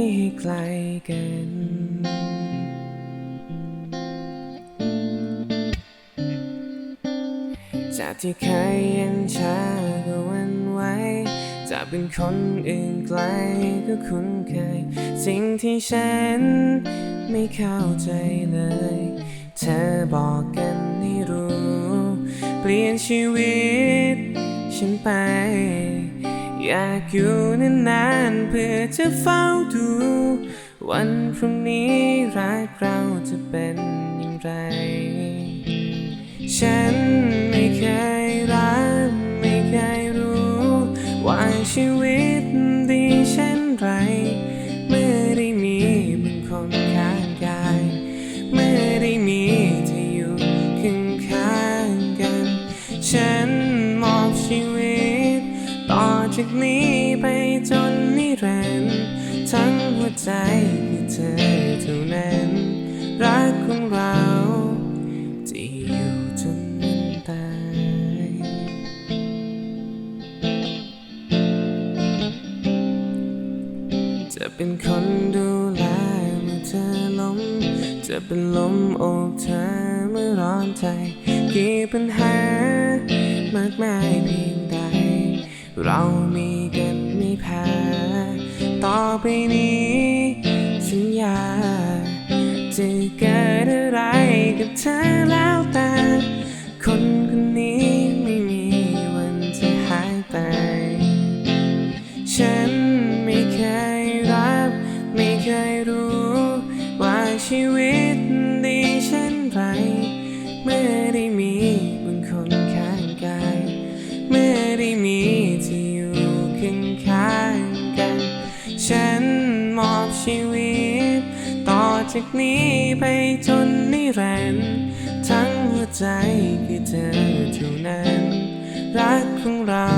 ไม่ให้ไกลกัน จากที่เคยเย็นชาก็วันไหวจากเป็นคนอื่นไกลก็คุ้นเคย สิ่งที่ฉันไม่เข้าใจเลย เธอบอกกันให้รู้ เปลี่ยนชีวิตฉันไป อยากอยู่นานๆเพื่อจะเฝ้าดู วันพรุ่งนี้รักเราจะเป็นอย่างไร ฉันไม่เคยรักไม่เคยรู้ ว่าชีวิตดีเช่นไร จากนี้ไปจนนิรันดร์ทั้งหัวใจคือเธอเท่านั้น รักของเราจะอยู่จนวันตายจะเป็นคนดูแลเมื่อเธอล้มจะเป็นลมโอบเธอเมื่อร้อนใจ กี่ปัญหามากมายเพียง เรามีกันไม่แพ้ต่อไปนี้ สัญญา จะเกิดอะไรกับเธอแล้วแต่ คนคนนี้ไม่มีวันจะหายไป ฉันไม่เคยรับ ไม่เคยรู้ ว่าชีวิตดีเช่นไรเมื่อ ข้างกัน ฉันมอบชีวิต ต่อจากนี้ไปจนนิรันดร์ทั้งหัวใจคือเธอเท่านั้น รักของเรา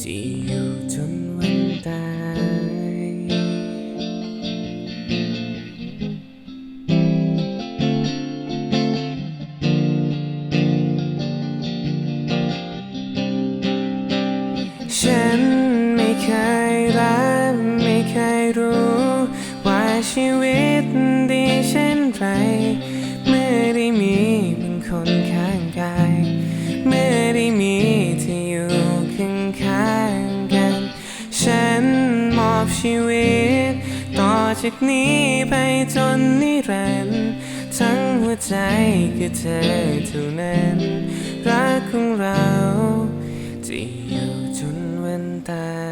ที่อยู่จนวันตาย เคยรักไม่เคยรู้ ว่าชีวิตดีเช่นไร เมื่อได้มีบางคนข้างกาย เมื่อได้มีที่อยู่ข้างข้างๆกัน ฉันมอบชีวิต ต่อจากนี้ไปจนนิรันดร์ทั้งหัวใจคือเธอเท่านั้น รักของเราจะอยู่จนวันตาย